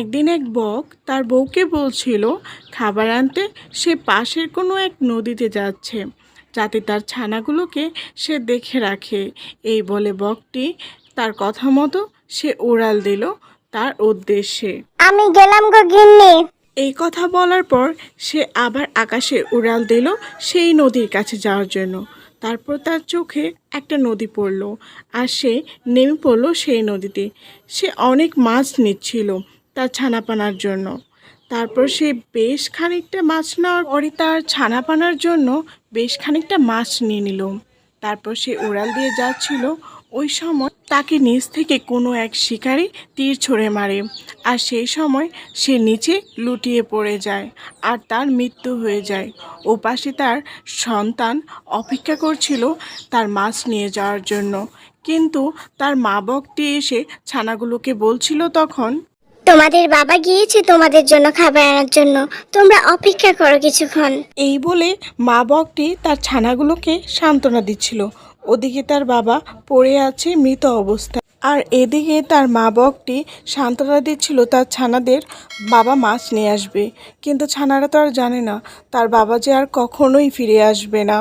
একদিন এক বক তার বউকে বলছিল খাবার আনতে সে পাশের কোনো এক নদীতে যাচ্ছে যাতে তার ছানাগুলোকে সে দেখে রাখে। এই বলে বকটি তার কথা মতো সে উড়াল দিল তার উদ্দেশ্যে। আমি গেলাম গো গিন্নি। এই কথা বলার পর সে আবার আকাশে উড়াল দিল সেই নদীর কাছে যাওয়ার জন্য। তারপর তার চোখে একটা নদী পড়ল আর সে নেমে পড়ল সেই নদীতে। সে অনেক মাছ নিচ্ছিল তার ছানাপানার জন্য। তারপর সে বেশ খানিকটা মাছ নেওয়ার পরে তার ছানাপানার জন্য বেশ খানিকটা মাছ নিয়ে নিল। তারপর সে উড়াল দিয়ে যাচ্ছিল। ওই সময় তাকে নিচ থেকে কোনো এক শিকারী তীর ছড়ে মারে। আর সেই সময় সে নিচে লুটিয়ে পড়ে যায় আর তার মৃত্যু হয়ে যায়। ও পাশে তার সন্তান অপেক্ষা করছিল তার মাছ নিয়ে যাওয়ার জন্য। কিন্তু তার মা বকটি এসে ছানাগুলোকে বলছিল তখন তোমাদের বাবা গিয়েছে তোমাদের জন্য খাবার আনার জন্য। তোমরা অপেক্ষা করো কিছুক্ষণ। এই বলে মা বকটি তার ছানাগুলোকে সান্ত্বনা দিচ্ছিল। ওদিকে তার বাবা পড়ে আছে মৃত অবস্থায়। আর এদিকে তার মা বকটি সান্ত্বনা দিচ্ছিল তার ছানাদের, বাবা মাছ নিয়ে আসবে। কিন্তু ছানারা তো আর জানে না, তার বাবা যে আর কখনোই ফিরে আসবে না।